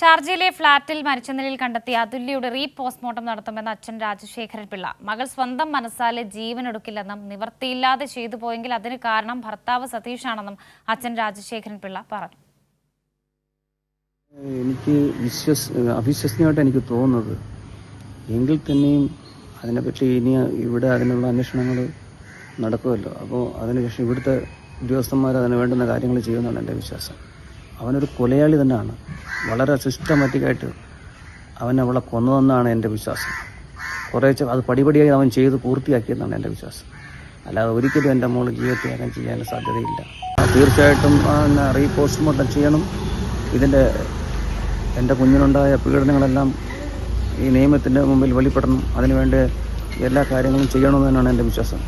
ഷാർജയിലെ ഫ്ളാറ്റിൽ മരിച്ച നിലയിൽ കണ്ടെത്തിയ അതുല്യയുടെ റീ പോസ്റ്റ്മോർട്ടം നടത്തുമെന്ന് അച്ഛൻ രാജശേഖരൻ പിള്ള മകൾ സ്വന്തം മനസ്സാലെ ജീവനൊടുക്കില്ലെന്നും നിവർത്തിയില്ലാതെ ചെയ്തു പോയെങ്കിൽ അതിന് കാരണം ഭർത്താവ് സതീഷാണെന്നും അച്ഛൻ രാജശേഖരൻ പിള്ള പറഞ്ഞു. എനിക്ക് വിശ്വസ് അവിശ്വസനീയമായിട്ട് എനിക്ക് തോന്നുന്നത് എങ്കിൽ തന്നെയും അതിനെപ്പറ്റി ഇനി ഇവിടെ അതിനുള്ള അന്വേഷണങ്ങൾ നടക്കുമല്ലോ. അപ്പോൾ അതിനുശേഷം ഇവിടുത്തെ ഉദ്യോഗസ്ഥന്മാർ അതിന് വേണ്ടുന്ന കാര്യങ്ങൾ ചെയ്യുമെന്നാണ് എന്റെ വിശ്വാസം. അവനൊരു കൊലയാളി തന്നെയാണ്. വളരെ സിസ്റ്റമാറ്റിക്കായിട്ട് അവൻ അവളെ കൊന്നതെന്നാണ് എന്റെ വിശ്വാസം. കുറേ അത് പടിപടിയായി അവൻ ചെയ്ത് പൂർത്തിയാക്കിയെന്നാണ് എന്റെ വിശ്വാസം. അല്ലാതെ ഒരിക്കലും എന്റെ മോൾ ജീവിതത്യാഗം ചെയ്യാൻ സാധ്യതയില്ല. തീർച്ചയായിട്ടും റീ പോസ്റ്റ്മോർട്ടം ചെയ്യണം. ഇതിന്റെ എന്റെ കുഞ്ഞിനുണ്ടായ പീഡനങ്ങളെല്ലാം ഈ നിയമത്തിന്റെ മുമ്പിൽ വെളിപ്പെടണം. അതിനുവേണ്ടി എല്ലാ കാര്യങ്ങളും ചെയ്യണമെന്നാണ് എന്റെ വിശ്വാസം.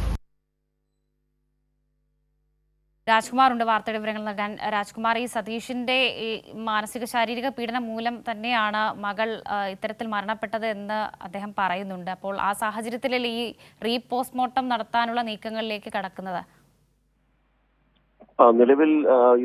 രാജ്കുമാറുണ്ട് വാർത്തയുടെ വിവരങ്ങൾ നൽകാൻ. രാജ്കുമാർ ഈ സതീഷിന്റെ ഈ മാനസിക ശാരീരിക പീഡനം മൂലം തന്നെയാണ് മകൾ ഇത്തരത്തിൽ മരണപ്പെട്ടത് എന്ന് അദ്ദേഹം പറയുന്നുണ്ട്. അപ്പോൾ ആ സാഹചര്യത്തിൽ ഈ റീ പോസ്റ്റ്മോർട്ടം നടത്താനുള്ള നീക്കങ്ങളിലേക്ക് കടക്കുന്നത്? നിലവിൽ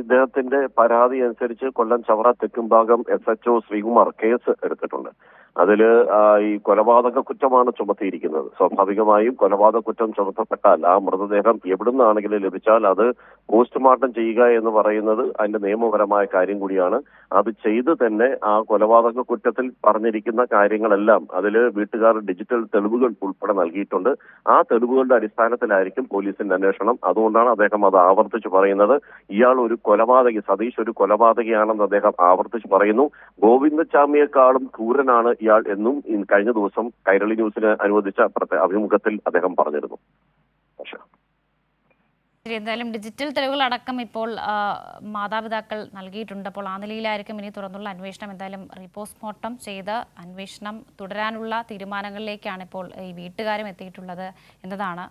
ഇദ്ദേഹത്തിന്റെ പരാതി അനുസരിച്ച് Kollam Chavara Thekkumbhagam S H O Sreekumar case എടുത്തിട്ടുണ്ട്. അതിൽ ആ, ഈ കൊലപാതക കുറ്റമാണ് ചുമത്തിയിരിക്കുന്നത്. സ്വാഭാവികമായും കൊലപാതക കുറ്റം ചുമത്തപ്പെട്ടാൽ ആ മൃതദേഹം എവിടുന്നാണെങ്കിലും ലഭിച്ചാൽ അത് പോസ്റ്റ്മോർട്ടം ചെയ്യുക എന്ന് പറയുന്നത് അതിന്റെ നിയമപരമായ കാര്യം കൂടിയാണ്. അത് ചെയ്ത് തന്നെ ആ കൊലപാതക കുറ്റത്തിൽ പറഞ്ഞിരിക്കുന്ന കാര്യങ്ങളെല്ലാം അതിൽ വീട്ടുകാർ ഡിജിറ്റൽ തെളിവുകൾ ഉൾപ്പെടെ നൽകിയിട്ടുണ്ട്. ആ തെളിവുകളുടെ അടിസ്ഥാനത്തിലായിരിക്കും പോലീസിന്റെ അന്വേഷണം. അതുകൊണ്ടാണ് അദ്ദേഹം അത് ആവർത്തിച്ച് പറയുന്നത്. ഇയാൾ ഒരു കൊലപാതകി സതീഷ് ഒരു കൊലപാതകയാണെന്ന് അദ്ദേഹം ആവർത്തിച്ച് പറയുന്നു. ഗോവിന്ദചാമിയെക്കാളും ക്രൂരനാണ് ഇയാൾ എന്നും കഴിഞ്ഞ ദിവസം കൈരളി ന്യൂസിന് അനുവദിച്ച അഭിമുഖത്തിൽ അദ്ദേഹം പറഞ്ഞിരുന്നു. എന്തായാലും ഡിജിറ്റൽ തെളിവുകൾ അടക്കം ഇപ്പോൾ മാതാപിതാക്കൾ നൽകിയിട്ടുണ്ട്. അപ്പോൾ ആ നിലയിലായിരിക്കും ഇനി തുറന്നുള്ള അന്വേഷണം. എന്തായാലും റീപോസ്റ്റ്മോർട്ടം ചെയ്ത് അന്വേഷണം തുടരാനുള്ള തീരുമാനങ്ങളിലേക്കാണ് ഇപ്പോൾ ഈ വീട്ടുകാരും എത്തിയിട്ടുള്ളത് എന്നതാണ്